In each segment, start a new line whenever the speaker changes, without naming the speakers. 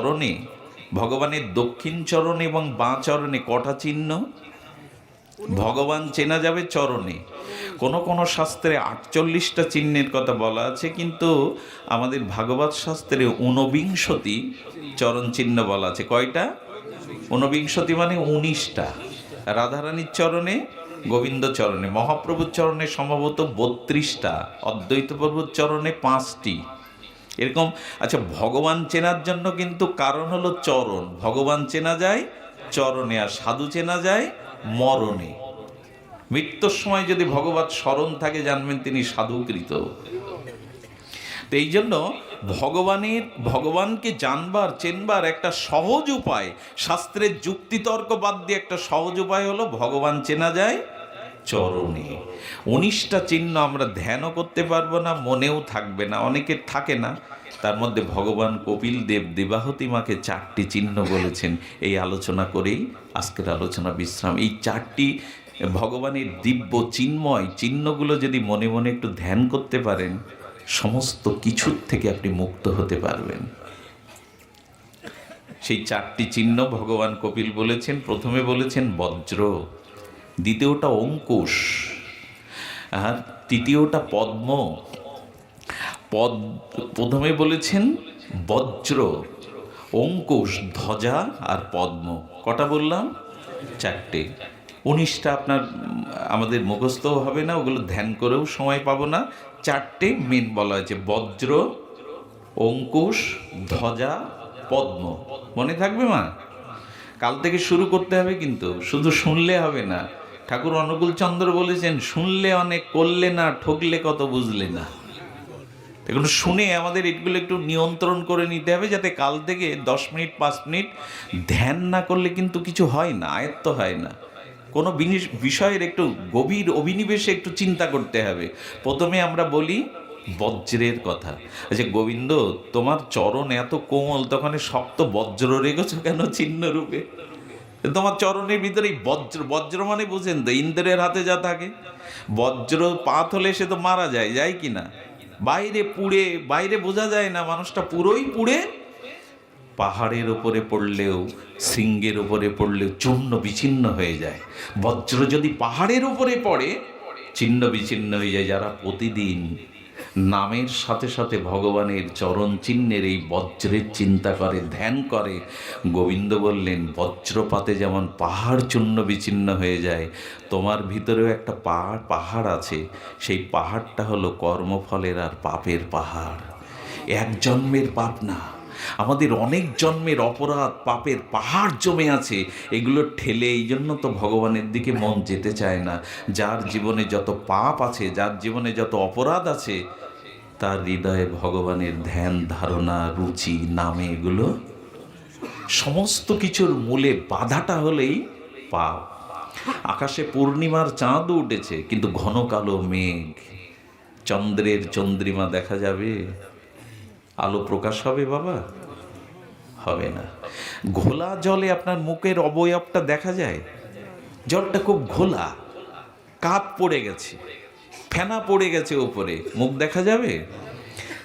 চরণে ভগবানের দক্ষিণ চরণে এবং বাঁ চরণে কটা চিহ্ন? ভগবান চেনা যাবে চরণে। কোন কোন শাস্ত্রে আটচল্লিশটা চিহ্নের কথা বলা আছে, কিন্তু আমাদের ভাগবত শাস্ত্রে ঊনবিংশতি চরণ চিহ্ন বলা আছে। কয়টা? ঊনবিংশতি মানে উনিশটা। রাধারানীর চরণে, গোবিন্দ চরণে, মহাপ্রভুর চরণে সম্ভবত বত্রিশটা, অদ্বৈত প্রভুর চরণে পাঁচটি। এরকম আচ্ছা ভগবান চেনার জন্য কিন্তু কারণ হলো চরণ। ভগবান চেনা যায়, চরণে আর সাধু চেনা যায়, মরণে। মৃত্যুর সময় যদি ভগবত স্মরণ থাকে, জানবেন তিনি সাধুকৃত। তো এই জন্য ভগবানের, ভগবানকে জানবার, চেনবার একটা সহজ উপায়, শাস্ত্রের যুক্তিতর্ক বাদ দিয়ে একটা সহজ উপায় হলো, ভগবান চেনা যায় চরণে। উনিশটা চিহ্ন আমরা ধ্যানও করতে পারব না, মনেও থাকবে না অনেকের থাকে না। তার মধ্যে ভগবান কপিল দেব দেবাহতী মাকে চারটি চিহ্ন বলেছেন। এই আলোচনা করেই আজকের আলোচনা বিশ্রাম। এই চারটি ভগবানের দিব্য চিন্ময় চিহ্নগুলো যদি মনে মনে একটু ধ্যান করতে পারেন, সমস্ত কিছুর থেকে আপনি মুক্ত হতে পারবেন। সেই চারটি চিহ্ন ভগবান কপিল বলেছেন, প্রথমে বলেছেন বজ্র। দ্বিতীয়টা অঙ্কুশ আর তৃতীয়টা পদ্ম। পদ, প্রথমে বলেছেন বজ্র, অঙ্কুশ, ধ্বজা আর পদ্ম। কটা বললাম? চারটে। উনিশটা আপনার, আমাদের মুখস্থ হবে না, ওগুলো ধ্যান করেও সময় পাবো না। চারটে মেন বলা হয়েছে, বজ্র, অঙ্কুশ, ধ্বজা, পদ্ম। মনে থাকবে মা? কাল থেকে শুরু করতে হবে কিন্তু, শুধু শুনলে হবে না। ঠাকুর অনুকূল চন্দ্র বলেছেন, শুনলে অনেক, করলে না, ঠকলে কত বুঝলে না। এগুলো শুনে আমাদের এগুলো একটু নিয়ন্ত্রণ করে নিতে হবে যাতে কাল থেকে দশ মিনিট, পাঁচ মিনিট ধ্যান না করলে কিন্তু কিছু হয় না, আয়ত্ত হয় না। কোনো বিষয়ের একটু গভীর অভিনিবেশে একটু চিন্তা করতে হবে। প্রথমে আমরা বলি বজ্রের কথা। আচ্ছা গোবিন্দ, তোমার চরণ এত কোমল, তখন শক্ত বজ্র রেখেছ কেন চিহ্ন রূপে তোমার চরণের ভিতরে বজ্র বজ্র মানে বুঝেন তো, ইন্দ্রের হাতে যা থাকে। বজ্র পাত হলে সে তো মারা যায় যায় কি না? বাইরে পুড়ে, বাইরে বোঝা যায় না, মানুষটা পুরোই পুড়ে পাহাড়ের ওপরে পড়লেও, শৃঙ্গের ওপরে পড়লেও চূর্ণ বিচ্ছিন্ন হয়ে যায়। বজ্র যদি পাহাড়ের ওপরে পড়ে, ছিন্ন বিচ্ছিন্ন হয়ে যায় যারা প্রতিদিন নামের সাথে সাথে ভগবানের চরণ চিহ্নের এই বজ্রের চিন্তা করে, ধ্যান করে। গোবিন্দ বললেন, বজ্রপাতে যেমন পাহাড় চূর্ণ বিচ্ছিন্ন হয়ে যায়, তোমার ভিতরেও একটা পাহাড় পাহাড় আছে। সেই পাহাড়টা হলো কর্মফলের আর পাপের পাহাড়। এক জন্মের পাপ না, আমাদের অনেক জন্মের অপরাধ পাপের পাহাড় জমে আছে। এগুলো ঠেলে এই জন্য তো ভগবানের দিকে মন যেতে চায় না। যার জীবনে যত পাপ আছে, যার জীবনে যত অপরাধ আছে তার হৃদয়ে ভগবানের ধ্যান, ধারণা, রুচি, নামে এগুলো, সমস্ত কিছুর মূলে বাধাটা হলেই পাপ আকাশে পূর্ণিমার চাঁদ উঠেছে, কিন্তু ঘন কালো মেঘ, চন্দ্রের চন্দ্রিমা দেখা যাবে। আলো প্রকাশ হবে বাবা? হবে না। ঘোলা জলে আপনার মুখের অবয়বটা দেখা যায়? জলটা খুব ঘোলা কাপ পড়ে গেছে। ফেনা পড়ে গেছে ওপরে মুখ দেখা যাবে?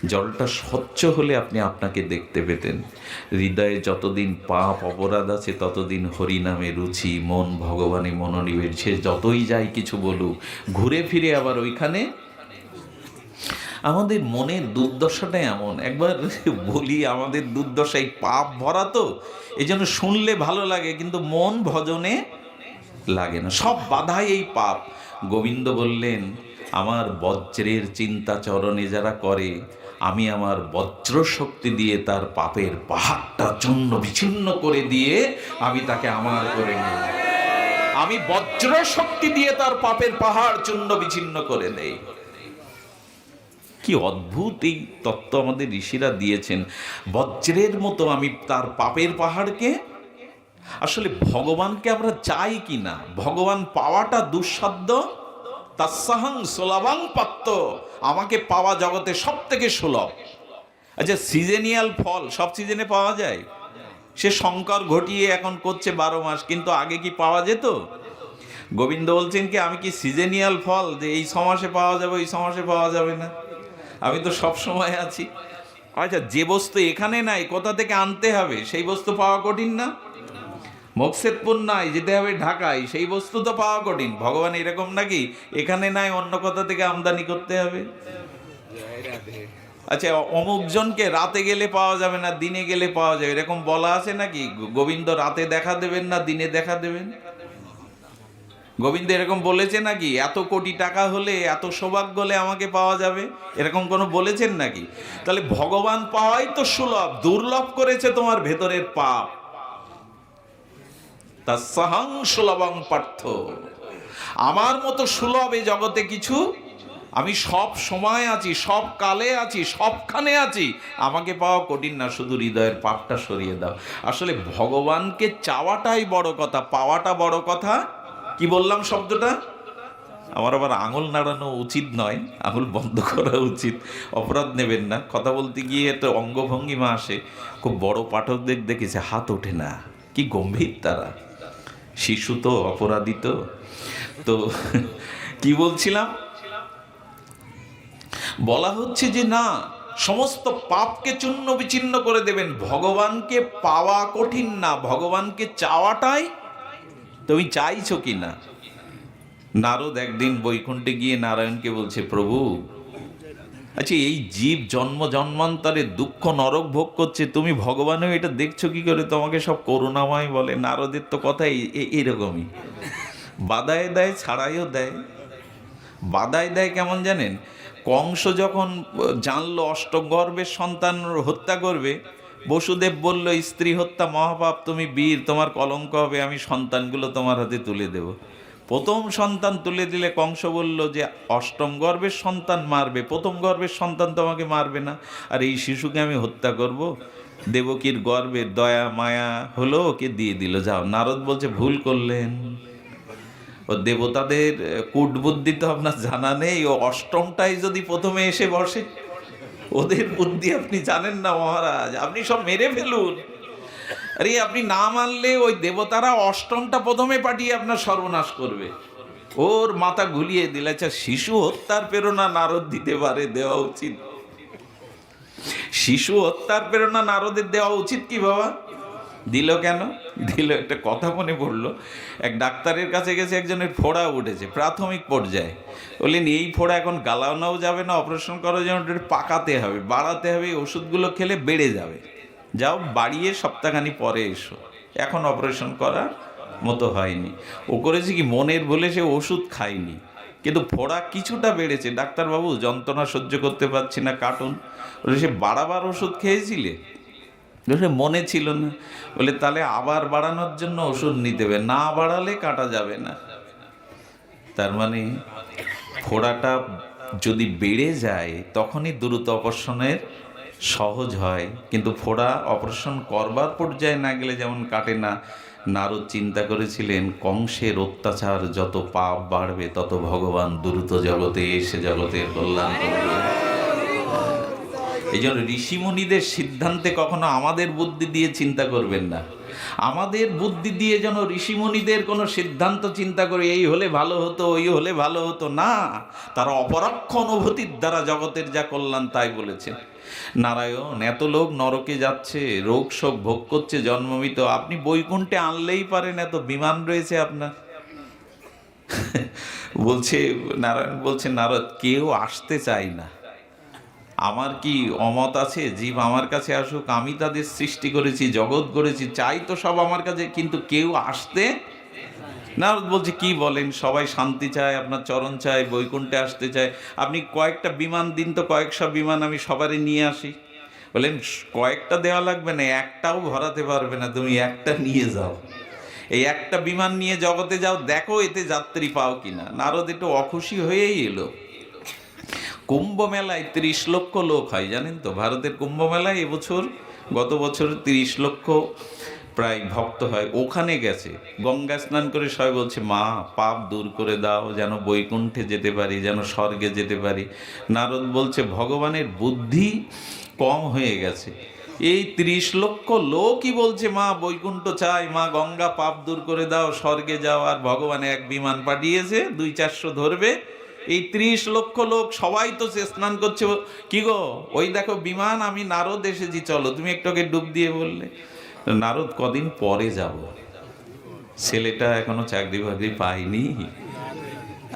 জলটা স্বচ্ছ হলে আপনি আপনাকে দেখতে পেতেন। হৃদয়ে যতদিন পাপ অপরাধ আছে, ততদিন হরিনামে রুচি, মন ভগবানে মনোনিবেশ। সে যতই যাই কিছু বলুক, ঘুরে ফিরে আবার ওইখানে? আমাদের মনের দুর্দশাটা এমন। একবার বলি, আমাদের দুর্দশা এই পাপ ভরা তো, এই জন্য শুনলে ভালো লাগে, কিন্তু মন ভজনে লাগে না। সব বাধাই এই পাপ। গোবিন্দ বললেন আমার বজ্রের চিন্তা চরণে যারা করে, আমি আমার বজ্র শক্তি দিয়ে তার পাপের পাহাড়টা চূর্ণ বিচ্ছিন্ন করে দিয়ে আমি তাকে আমার করে নিই। আমি বজ্র শক্তি দিয়ে তার পাপের পাহাড় চূর্ণ বিচ্ছিন্ন করে দেই। কি অদ্ভুত এই তত্ত্ব আমাদের ঋষিরা দিয়েছেন। বজ্রের মতো আমি তার পাপের পাহাড়কে, আসলে ভগবানকে আমরা চাই কি না? ভগবান পাওয়াটা দুঃসাধ্য তাসাহাং সোলাবাং পাত্ত। আমাকে পাওয়া জগতে সব থেকে সুলভ। আচ্ছা সিজেনিয়াল ফল সব সিজনে পাওয়া যায়? সে শঙ্কর ঘটিয়ে এখন করছে বারো মাস, কিন্তু আগে কি পাওয়া যেত? গোবিন্দ বলছেন কি, আমি কি সিজেনিয়াল ফল যে এই সমাসে পাওয়া যাবে, ওই সমাসে পাওয়া যাবে না? আমি তো সব সময় আছি। আচ্ছা যে বস্তু এখানে নাই, কোথা থেকে আনতে হবে? সেই বস্তু পাওয়া কঠিন না? মকসেদপুর নাই যেতে হবে ঢাকায়, সেই বস্তু তো পাওয়া কঠিন। ভগবান এরকম নাকি? এখানে নাই, অন্য কোথা থেকে আমদানি করতে হবে? আচ্ছা অমুক জনকে রাতে গেলে পাওয়া যাবে না, দিনে গেলে পাওয়া যাবে। এরকম বলা আছে নাকি? গোবিন্দ রাতে দেখা দেবেন না, দিনে দেখা দেবেন? গোবিন্দ এরকম বলেছে নাকি? এত কোটি টাকা হলে, এত সৌভাগ্য হলে আমাকে পাওয়া যাবে? এরকম কোনো বলেছেন নাকি? তাহলে ভগবান পাওয়াই তো সুলভ, দুর্লভ করেছে তোমার ভেতরের পাপ। তা সাহাং সুলভং পার্থ। আমার মতো সুলভ এই জগতে কিছু? আমি সব সময় আছি, সব কালে আছি, সবখানে আছি। আমাকে পাওয়া কঠিন না, শুধু হৃদয়ের পাপটা সরিয়ে দাও। আসলে ভগবানকে চাওয়াটাই বড় কথা, পাওয়াটা বড় কথা। কি বললাম শব্দটা? আমার আবার আঙুল নাড়ানো উচিত নয়, আঙুল বন্ধ করা উচিত। অপরাধ নেবেন না, কথা বলতে গিয়ে তো অঙ্গভঙ্গিমা আসে। খুব বড় পাঠকদের দেখেছে, হাত ওঠে না। কি গম্ভীর তারা। শিশু তো, অপরাধী তো। তো কি বলছিলাম? বলা হচ্ছে যে না, সমস্ত পাপকে চূর্ণ বিচ্ছিন্ন করে দেবেন। ভগবানকে পাওয়া কঠিন না, ভগবানকে চাওয়াটাই তুমি চাইছো কি না নারদ একদিন বৈকুণ্ঠে গিয়ে নারায়ণকে বলছে, প্রভু আচ্ছা এই জীব জন্ম জন্মান্তরে দুঃখ নরক ভোগ করছে, তুমি ভগবানও এটা দেখছ কি করে? তোমাকে সব করুণাময় বলে, নারদের তো কথা এই- এই- এরকমই। বাদায় দেয়, ছাড়াইও দেয়। বাদায় দেয় কেমন জানেন? কংস যখন জানলো অষ্টগর্ভের সন্তান হত্যা করবে, বসুদেব বলল, স্ত্রী হত্যা মহাপাপ, তুমি বীর, তোমার কলঙ্ক হবে, আমি সন্তানগুলো তোমার হাতে তুলে দেব। প্রথম সন্তান তুলে দিলে কংস বলল যে, অষ্টম গর্ভের সন্তান মারবে, প্রথম গর্ভের সন্তান তোমাকে মারবে না। আর এই শিশুকে আমি হত্যা করব। দেবকীর গর্বের দয়া, মায়া হলো ওকে দিয়ে দিল। যাও, নারদ বলছে, ভুল করলেন। ও দেবতাদের কূট বুদ্ধি তো আপনার জানা নেই, ও অষ্টমটাই যদি প্রথমে এসে বসে, ওদের বুদ্ধি আপনি জানেন না মহারাজ। আপনি সব মেরে ফেলুন। আরে, আপনি না মানলে ওই দেবতারা অষ্টমটা প্রথমে পাঠিয়ে আপনার সর্বনাশ করবে। ওর মাথা ঘুলিয়ে দিলে আচ্ছা শিশু হত্যার প্রেরণা নারদ দিতে পারে, দেওয়া উচিত। শিশু হত্যার প্রেরণা নারদের দেওয়া উচিত কি, বাবা? দিল কেন? দিল একটা কথা মনে পড়ল। এক ডাক্তারের কাছে গেছে, একজনের ফোড়া উঠেছে, প্রাথমিক পর্যায়ে। বললেন, এই ফোড়া এখন গালানোও যাবে না, অপারেশন করার জন্য পাকাতে হবে, বাড়াতে হবে, ওষুধগুলো খেলে বেড়ে যাবে। যাও বাড়িয়ে সপ্তাহখানি পরে এসো। এখন অপারেশন করার মতো হয়নি। ও করেছে কি, মনের বলে সে ওষুধ খায়নি। কিন্তু ফোড়া কিছুটা বেড়েছে। ডাক্তারবাবু, যন্ত্রণা সহ্য করতে পারছি না কাটুন বলে, সে বাড়াবার ওষুধ খেয়েছিলে? সে মনে ছিল না। বলে, তাহলে আবার বাড়ানোর জন্য ওষুধ নিতে হবে। না বাড়ালে কাটা যাবে না। তার মানে ফোড়াটা যদি বেড়ে যায়, তখনই দ্রুত অপারেশনের সহজ হয়, কিন্তু ফোড়া অপারেশন করবার পর্যায়ে না গেলে যেমন কাটে না। নারদ চিন্তা করেছিলেন, কংসের অত্যাচার যত পাপ বাড়বে, তত ভগবান দ্রুত জগতে এসে জগতের কল্যাণ করবে। এই জন্য ঋষিমণিদের সিদ্ধান্তে কখনো আমাদের বুদ্ধি দিয়ে চিন্তা করবেন না। আমাদের বুদ্ধি দিয়ে যেন ঋষিমুনিদের কোনো সিদ্ধান্ত চিন্তা করে, এই হলে ভালো হতো, ওই হলে ভালো হতো, না। তারা অপরক্ষ অনুভূতির দ্বারা জগতের যা কল্যাণ তাই বলেছেন নারায়ণ, এত লোক নরকে যাচ্ছে, রোগ শোক ভোগ করছে, জন্মমিত। আপনি বৈকুণ্ঠে আনলেই পারেন, এত বিমান রয়েছে আপনার। বলছে, নারায়ণ বলছে, নারদ, কেউ আসতে চায় না। আমার কি অমত আছে? জীব আমার কাছে আসুক, আমি তাদের সৃষ্টি করেছি, জগৎ করেছি, চাই তো সব আমার কাছে, কিন্তু কেউ আসতে? না বলছে, কি বলেন? সবাই শান্তি চায়, আপনার চরণ চায়, বৈকুণ্ঠে আসতে চায়। আপনি কয়েকটা বিমান দিন তো, কয়েকশো বিমান আমি সবারই নিয়ে আসি। বলেন, কয়েকটা দেওয়া লাগবে না, একটাও ভরাতে পারবে না, তুমি একটা নিয়ে যাও। এই একটা বিমান নিয়ে জগতে যাও, দেখো এতে যাত্রী পাও কিনা। নারদ একটু অখুশি হয়েই এলো। কুম্ভ মেলায় তিরিশ লক্ষ লোক হয়, জানেন তো? ভারতের কুম্ভ মেলায় এবছর গত বছর তিরিশ লক্ষ প্রায় ভক্ত হয়, ওখানে গেছে। গঙ্গা স্নান করে সবাই বলছে, মা, পাপ দূর করে দাও, যেন বৈকুণ্ঠে যেতে পারি, যেন স্বর্গে যেতে পারি। নারদ বলছে, ভগবানের বুদ্ধি কম হয়ে গেছে। এই ত্রিশ লক্ষ লোকই বলছে, মা, বৈকুণ্ঠ চাই, মা, গঙ্গা পাপ দূর করে দাও, স্বর্গে যাও। আর ভগবান এক বিমান পাঠিয়েছে, দুই চারশো ধরবে এই ত্রিশ লক্ষ লোক সবাই তো সে স্নান করছে, কি গো? ওই দেখো বিমান, আমি নারদ এসেছি, চলো। তুমি একটু আগে ডুব দিয়ে বললে, নারদ, কদিন পরে যাব? ছেলেটা এখনও চাকরি বাকরি পায়নি।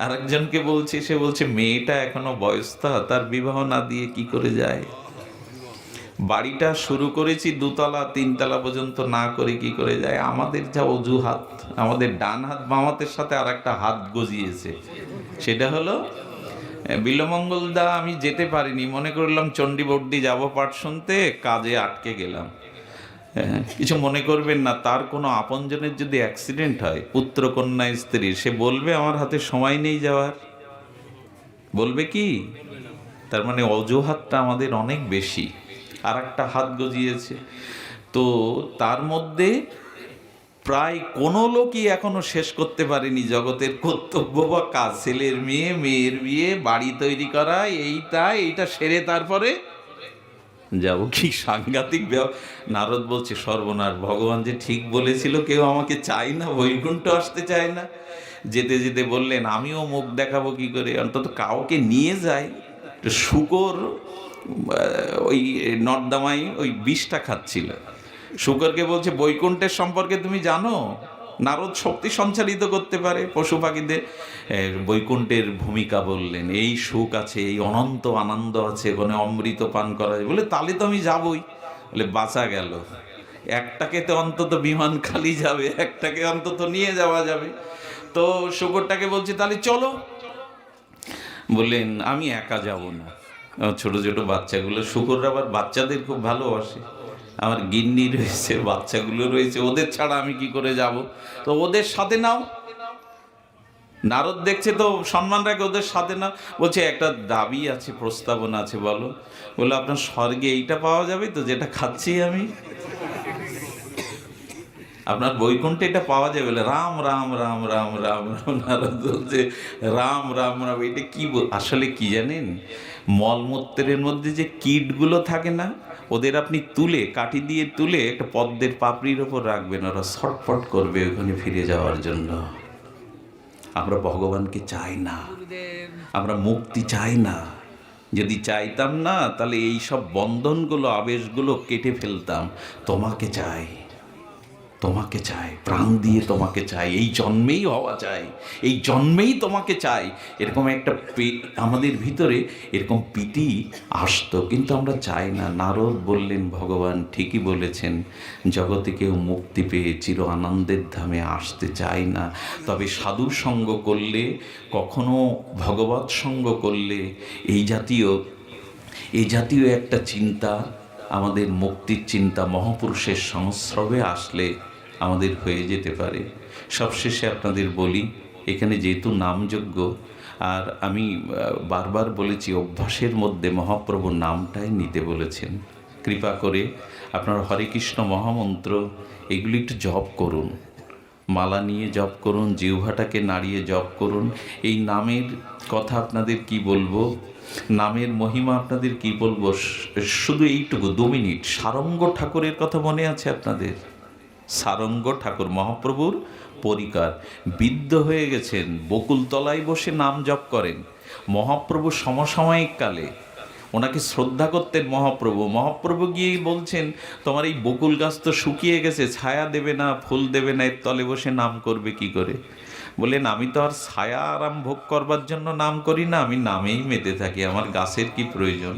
আরেকজনকে বলছে, সে বলছে, মেয়েটা এখনও বয়স্তা তার বিবাহ না দিয়ে কি করে যায়? বাড়িটা শুরু করেছি দুতলা, তিনতলা পর্যন্ত, না করে কি করে যায়? আমাদের যা অজুহাত, আমাদের ডান হাত বাম হাতের সাথে আর একটা হাত গজিয়েছে। সেটা হলো বিলমঙ্গল দা আমি যেতে পারিনি। মনে করলাম চণ্ডীবর্দি যাব পাঠ শুনতে, কাজে আটকে গেলাম। কিছু মনে করবেন না, তার কোনো আপনজনের যদি অ্যাক্সিডেন্ট হয় পুত্র কন্যা স্ত্রী, সে বলবে আমার হাতে সময় নেই যাওয়ার। বলবে কি? তার মানে অজুহাতটা আমাদের অনেক বেশি। আর একটা হাত গজিয়েছে। তো তার মধ্যে প্রায় কোনো লোকই এখনও শেষ করতে পারেনি জগতের কর্তব্য বা কাজ। ছেলের মেয়ে, মেয়ের বিয়ে, বাড়ি তৈরি করা, এইটা এইটা সেরে তারপরে যাব কি সাংঘাতিক নারদ বলছে, সর্বনাশ, ভগবান যে ঠিক বলেছিল, কেউ আমাকে চায় না, বৈকুণ্ঠ আসতে চায় না। যেতে যেতে বললেন, আমিও মুখ দেখাবো কি করে? অন্তত কাউকে নিয়ে তো শুকর ওই নর্দামাই ওই বিষটা খাচ্ছিল। শুকরকে বলছে, বৈকুণ্ঠের সম্পর্কে তুমি জানো? নারদ শক্তি সঞ্চালিত করতে পারে পশু পাখিদের। বৈকুণ্ঠের ভূমিকা বললেন, এই সুখ আছে, এই অনন্ত আনন্দ আছে, ওখানে অমৃত পান করা যায়। বলে, তাহলে তো আমি যাবই। বলে, বাঁচা গেল। একটাকে তো অন্তত বিমান খালি যাবে, একটাকে অন্তত নিয়ে যাওয়া যাবে। তো শুকরটাকে বলছে, তাহলে চলো। বললেন, আমি একা যাব না। ছোট ছোট বাচ্চাগুলো, শুকররা আবার বাচ্চাদের খুব ভালোবাসে। আমার গিন্নি রয়েছে, বাচ্চাগুলো রয়েছে, ওদের ছাড়া আমি কি করে যাব? তো ওদের সাথে নাও। নারদ দেখছে তো, সম্মান রাখে, ওদের সাথে না বলছে, একটা দাবি আছে, প্রস্তাবনা আছে, বলো। বলে, আপনার স্বর্গে এইটা পাওয়া যাবে তো, যেটা খাচ্ছি আমি? আপনার বৈকুণ্ঠে এটা পাওয়া যাবে। বলে, রাম রাম রাম রাম রাম রাম। নারদ বলছে, রাম রাম রাম। এটা কি আসলে কি জানেন? মলমূত্রের মধ্যে যে কীটগুলো থাকে না ওদের আপনি তুলে, কাঠি দিয়ে তুলে একটা পদ্মের পাপড়ির ওপর রাখবেন। ওরা ছটফট করবে ওখানে ফিরে যাওয়ার জন্য। আমরা ভগবানকে চাই না। আমরা মুক্তি চাই না। যদি চাইতাম না, তাহলে এই সব বন্ধনগুলো, আবেশগুলো কেটে ফেলতাম। তোমাকে চাই। তোমাকে চাই প্রাণ দিয়ে তোমাকে চাই এই জন্মেই হওয়া চাই এই জন্মেই তোমাকে চাই এরকম একটা আমাদের ভিতরে এরকম পিটি আসতো, কিন্তু আমরা চাই না। নারদ বললেন, ভগবান ঠিকই বলেছেন, জগতে কেউ মুক্তি পেয়ে চির আনন্দের ধামে আসতে চায় না। তবে সাধু সঙ্গ করলে, কখনো ভগবৎ সঙ্গ করলে, এই জাতীয় এই জাতীয় একটা চিন্তা, আমাদের মুক্তির চিন্তা মহাপুরুষের সংস্রবে আসলে আমাদের হয়ে যেতে পারে। সবশেষে আপনাদের বলি, এখানে যেহেতু নামযোগ্য আর আমি বারবার বলেছি, অভ্যাসের মধ্যে মহাপ্রভুর নামটাই নিতে বলেছেন। কৃপা করে আপনার হরে কৃষ্ণ মহামন্ত্র, এগুলি একটু জপ করুন। মালা নিয়ে জপ করুন, জিহ্বাটাকে নাড়িয়ে জপ করুন। এই নামের কথা আপনাদের কি বলব? নামের মহিমা আপনাদের কি বলব? শুধু এইটুকু, দু মিনিট। সারঙ্গ ঠাকুরের কথা মনে আছে আপনাদের? সারঙ্গ ঠাকুর মহাপ্রভুর পরিকার। বিদ্ধ হয়ে গেছেন, বকুলতলায় বসে নাম জপ করেন। মহাপ্রভু সমসাময়িক কালে ওনাকে শ্রদ্ধা করতেন মহাপ্রভু। মহাপ্রভু গিয়েই বলছেন, তোমার এই বকুল গাছ তো শুকিয়ে গেছে, ছায়া দেবে না, ফুল দেবে না, এর তলে বসে নাম করবে কি করে? বললেন, আমি তো আর ছায়া আরাম ভোগ করবার জন্য নাম করি না, আমি নামেই মেতে থাকি, আমার গাছের কি প্রয়োজন?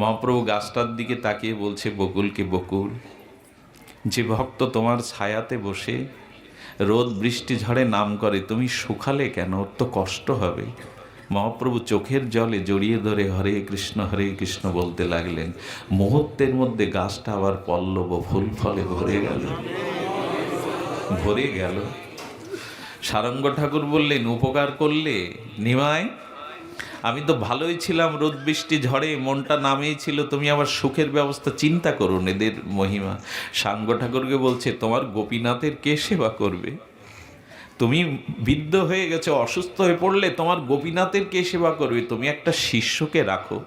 মহাপ্রভু গাছটার দিকে তাকিয়ে বলছে বকুলকে বকুল? যে ভক্ত তোমার ছায়াতে বসে, রোদ বৃষ্টি ঝড়ে নাম করে, তুমি শুকালে কেন? ওর তো কষ্ট হবে। মহাপ্রভু চোখের জলে জড়িয়ে ধরে হরে কৃষ্ণ হরে কৃষ্ণ বলতে লাগলেন, মুহূর্তের মধ্যে গাছটা আবার পল্লব ফুল ফলে ভরে গেল। ভরে গেল। সারঙ্গ ঠাকুর বললেন, উপকার করলে নিমায় আমি তো ভালোই ছিলাম রোদ বৃষ্টি ঝড়ে, মনটা নামেই ছিল। তুমি আমার সুখের ব্যবস্থা চিন্তা করুন এদের মহিমা। সাঙ্গ ঠাকুরকে বলছে, তোমার গোপীনাথের কে সেবা করবে? তুমি বৃদ্ধ হয়ে গেছো, অসুস্থ হয়ে পড়লে তোমার গোপীনাথের কে সেবা করবে? তুমি একটা শিষ্যকে রাখো।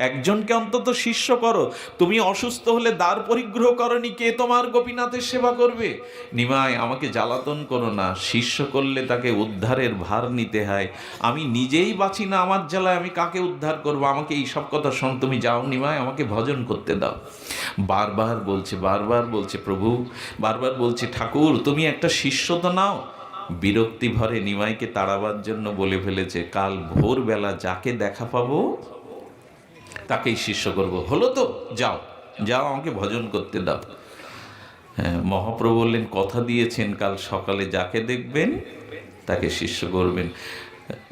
একজনকে অন্তত শিষ্য করো। তুমি অসুস্থ হলে দ্বার পরিগ্রহ করনি, কে তোমার গোপীনাথের সেবা করবে? নিমাই, আমাকে জ্বালাতন করো না, শিষ্য করলে তাকে উদ্ধারের ভার নিতে হয়। আমি নিজেই বাঁচি না, আমার জ্বালায় আমি কাকে উদ্ধার করব? আমাকে এই সব কথা শোন, তুমি যাও নিমাই, আমাকে ভজন করতে দাও। বারবার বলছে বারবার বলছে, প্রভু, বারবার বলছে, ঠাকুর, তুমি একটা শিষ্য তো নাও। বিরক্তি ভরে নিমাইকে তাড়াবার জন্য বলে ফেলেছে, কাল ভোরবেলা যাকে দেখা পাবো তাকেই শিষ্য করব। হলো তো, যাও যাও আমাকে ভজন করতে দাও। হ্যাঁ মহাপ্রভু বললেন, কথা দিয়েছেন, কাল সকালে যাকে দেখবেন, তাকে শিষ্য করবেন।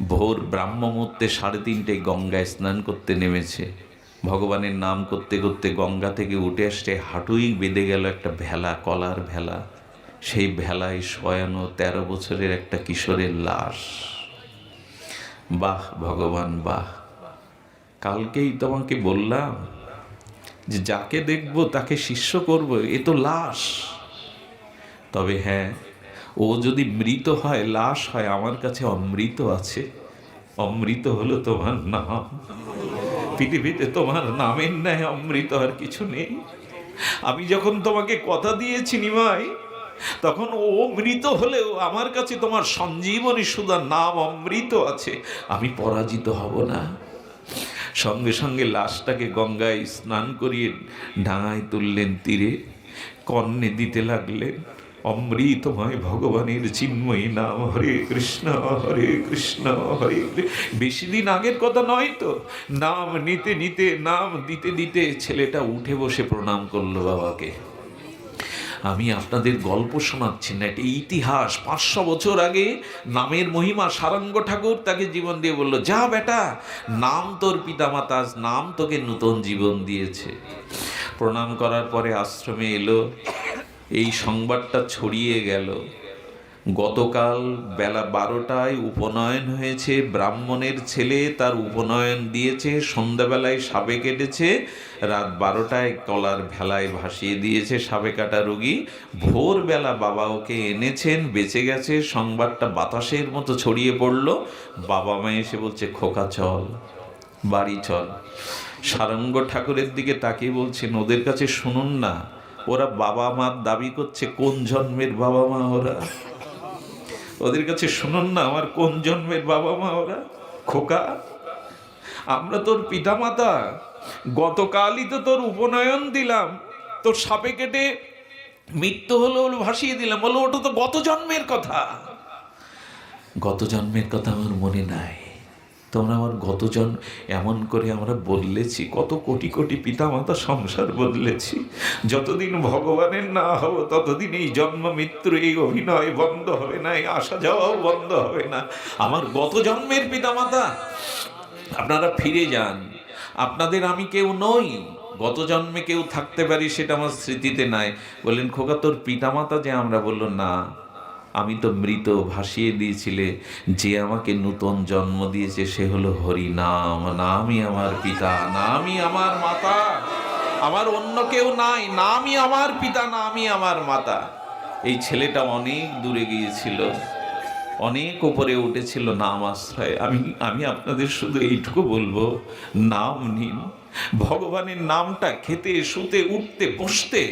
ভোর ব্রাহ্ম মুহূর্তে সাড়ে তিনটেয় গঙ্গায় স্নান করতে নেমেছে। ভগবানের নাম করতে করতে গঙ্গা থেকে উঠে আসতে হাঁটুই বেঁধে গেল একটা ভেলা, কলার ভেলা। সেই ভেলায় শয়ানো তেরো বছরের একটা কিশোরের লাশ। বাহ, ভগবান, বাহ। কালকেই তোমাকে বললাম যে যাকে দেখব, তাকে শিষ্য করব, এ তো লাশ। তবে হ্যাঁ ও যদি মৃত হয়, লাশ হয়, আমার কাছে অমৃত আছে। অমৃত হলো তোমার নাম। পৃথিবীতে তোমার নামের ন্যায় অমৃত আর কিছু নেই। আমি যখন তোমাকে কথা দিয়েছি নিমাই, তখন ও মৃত হলেও আমার কাছে তোমার সঞ্জীবনী সুধার নাম অমৃত আছে। আমি পরাজিত হব না। সঙ্গে সঙ্গে লাশটাকে গঙ্গায় স্নান করিয়ে ডাঙায় তুললেন তীরে। কর্ণে দিতে লাগলেন, অমৃতময় ভগবানের চিন্ময়ী নাম হরে কৃষ্ণ হরে কৃষ্ণ, হরে বেশি দিন আগের কথা নয় তো, নাম নিতে নিতে, নাম দিতে দিতে ছেলেটা উঠে বসে প্রণাম করল বাবাকে। আমি আপনাদের গল্প শোনাচ্ছি। না, এটা ইতিহাস। পাঁচশো বছর আগে নামের মহিমা সারঙ্গ ঠাকুর তাকে জীবন দিয়ে বলল, যা বেটা, নাম তোর পিতামাতা মাতা নাম তোকে নূতন জীবন দিয়েছে। প্রণাম করার পরে আশ্রমে এলো। এই সংবাদটা ছড়িয়ে গেল। গতকাল বেলা বারোটায় উপনয়ন হয়েছে। ব্রাহ্মণের ছেলে তার উপনয়ন দিয়েছে। সন্ধ্যাবেলায় সাপে কেটেছে। রাত বারোটায় কলার ভেলায় ভাসিয়ে দিয়েছে সাপে কাটা রোগী। ভোরবেলা বাবা ওকে এনেছেন, বেঁচে গেছে। সংবাদটা বাতাসের মতো ছড়িয়ে পড়ল। বাবা মা এসে বলছে, খোকা, চল, বাড়ি চল। সারঙ্গ ঠাকুরের দিকে তাকিয়ে বলছেন, ওদের কাছে শুনুন না। ওরা বাবা মার দাবি করছে, কোন জন্মের বাবা মা ওরা? ওদের কাছে শুনুন না, আমার কোন জন্মের বাবা মা ওরা? খোকা, আমরা তোর পিতামাতা। গতকালই তো তোর উপনয়ন দিলাম। তোর সাপে কেটে মৃত্যু হলো হলো ভাসিয়ে দিলাম। বলো, ওটা তো গত জন্মের কথা। গত জন্মের কথা আমার মনে নাই। তোমরা আমার গত জন্ম এমন করে আমরা বদলেছি কত কোটি কোটি পিতামাতা সংসার বদলেছি। যতদিন ভগবানের না হব, ততদিন এই জন্ম মৃত্যুর এই অভিনয় বন্ধ হবে না, এই আসা যাওয়াও বন্ধ হবে না। আমার গত জন্মের পিতামাতা, আপনারা ফিরে যান। আপনাদের আমি কেউ নই, গত জন্মে কেউ থাকতে পারি সেটা আমার স্মৃতিতে নাই। বললেন, খোকা, তোর পিতামাতা যে আমরা বলল, না। আমি তো মৃত, ভাসিয়ে দিয়েছিলে। যে আমাকে নূতন জন্ম দিয়েছে, সে হলো হরি নাম। নামই আমার পিতা, নামই আমার মাতা। আমার অন্য কেউ নাই, নামই আমার পিতা, নামই আমার মাতা। এই ছেলেটা অনেক দূরে গিয়েছিল, অনেক উপরে উঠেছিল নাম আশ্রয়। আমি আমি আপনাদের শুধু এইটুকু বলব, নাম নিন। ভগবানের নামটা খেতে, শুতে, উঠতে, বসতে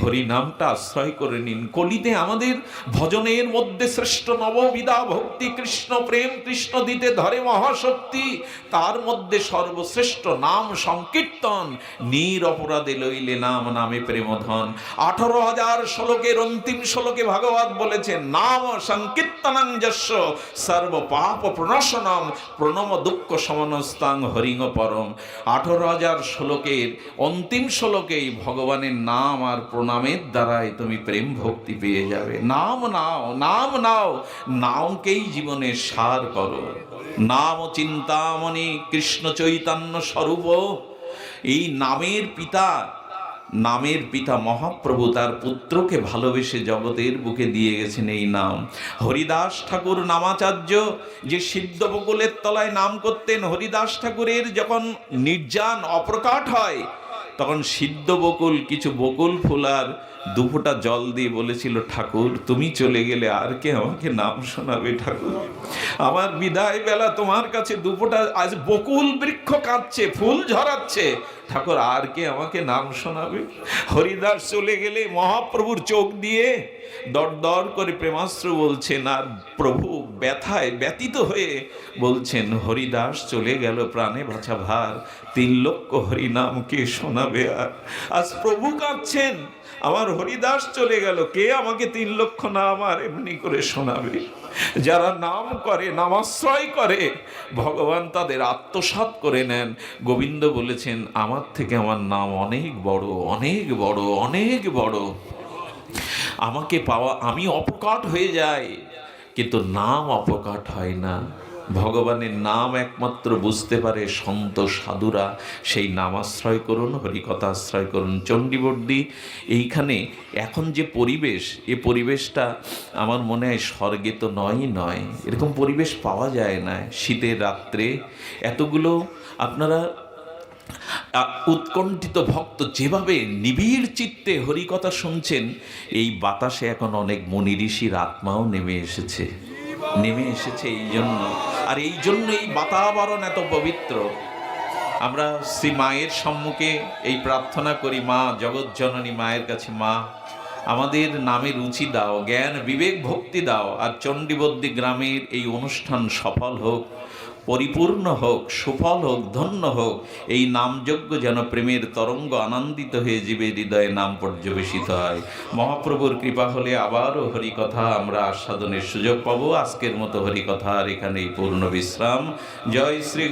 হরি নামটা আশ্রয় করে নিন। কলিতে আমাদের ভজনের মধ্যে শ্রেষ্ঠ নববিদা ভক্তি, কৃষ্ণ প্রেম, কৃষ্ণ দিতে ধরে মহাশক্তি। তার মধ্যে সর্বশ্রেষ্ঠ নাম সংকীর্তন। নির অপরাধে লইলে নাম, নামে প্রেমধন। আঠারো হাজার শ্লোকের অন্তিম শ্লোকে ভাগবত বলেছেন, নাম সংকীর্তনং যস্য সর্ব পাপ প্রণাশনম, প্রণম দুঃখ সমনস্তাং হরিং পরম। আঠারো হাজার শ্লোকের, অন্তিম শ্লোকেই ভগবানের নাম আর প্রণামের দ্বারাই তুমি প্রেম ভক্তি পেয়ে যাবে। নাম নাও নাম নাও, নামকেই জীবনের সার করো। নাম চিন্তামণি কৃষ্ণ চৈতন্য স্বরূপ। এই নামের পিতা নামের পিতা মহাপ্রভু তার পুত্রকে ভালোবেসে জগতের বুকে দিয়ে গেছেন এই নাম। হরিদাস ঠাকুর নামাচার্য যে সিদ্ধ বকুলের তলায় নাম করতেন, হরিদাস ঠাকুরের যখন নির্যান অপ্রকাট হয়, তখন সিদ্ধ বকুল কিছু বকুল ফুল আর দুফোঁটা জল দিয়ে বলেছিল, ঠাকুর, তুমি চলে গেলে আর কে আমাকে নাম শোনাবে ঠাকুর? আমার বিদায় বেলা তোমার কাছে দুফোঁটা আজ বকুল বৃক্ষ কাঁদছে, ফুল ঝরাচ্ছে। ঠাকুর, আর কে আমাকে নাম শোনাবে? হরিদাস চলে গেলে মহাপ্রভুর চোখ দিয়ে দর দর করে প্রেমাস্ত্র বলছেন, আর প্রভু ব্যথায় ব্যতীত হয়ে বলছেন, হরিদাস চলে গেল প্রাণে বাছা ভার, তিন লক্ষ হরিনাম কে শোনাবে আর। আজ প্রভু কাঁদছেন। আমার হরিদাস চলে গেল। কে আমাকে তিন লক্ষ নাম আর এমনি করে শোনাবে? যারা নাম করে নামাশ্রয় করে, ভগবান তাদের আত্মসাৎ করে নেন। গোবিন্দ বলেছেন, আমার থেকে আমার নাম অনেক বড় অনেক বড় অনেক বড়। আমাকে পাওয়া, আমি অপকাট হয়ে যাই, কিন্তু নাম অপকাট হয় না। ভগবানের নাম একমাত্র বুঝতে পারে সন্ত সাধুরা। সেই নাম আশ্রয় করুন, হরিকথা আশ্রয় করুন, চণ্ডীবর্দি। এইখানে এখন যে পরিবেশ, এ পরিবেশটা আমার মনে হয় স্বর্গে তো নয়ই নয়। এরকম পরিবেশ পাওয়া যায় না শীতের রাত্রে। এতগুলো আপনারা উৎকণ্ঠিত ভক্ত যেভাবে নিবিড় চিত্তে হরিকথা শুনছেন, এই বাতাসে এখন অনেক মুনি ঋষির আত্মাও নেমে এসেছে। নেমে এসেছে এই জন্য। আর এই জন্যই বাতাবরণ এত পবিত্র। আমরা শ্রী মায়ের সম্মুখে এই প্রার্থনা করি, মা, জগৎ জননী মায়ের কাছে, মা, আমাদের নামে রুচি দাও, জ্ঞান, বিবেক, ভক্তি দাও, আর চণ্ডীবদ্যি গ্রামের এই অনুষ্ঠান সফল হোক। পরিপূর্ণ হোক, সুফল হোক, ধন্য হোক, এই নামযজ্ঞ যেন প্রেমের তরঙ্গ আনন্দিত হয়ে জীবে হৃদয়ে নাম পর্যবেসিত হয়। মহাপ্রভুর কৃপা হলে আবারও হরিকথা আমরা আস্বাদনের সুযোগ পাবো। আজকের মতো হরিকথার এখানেই পূর্ণ বিশ্রাম। জয় শ্রী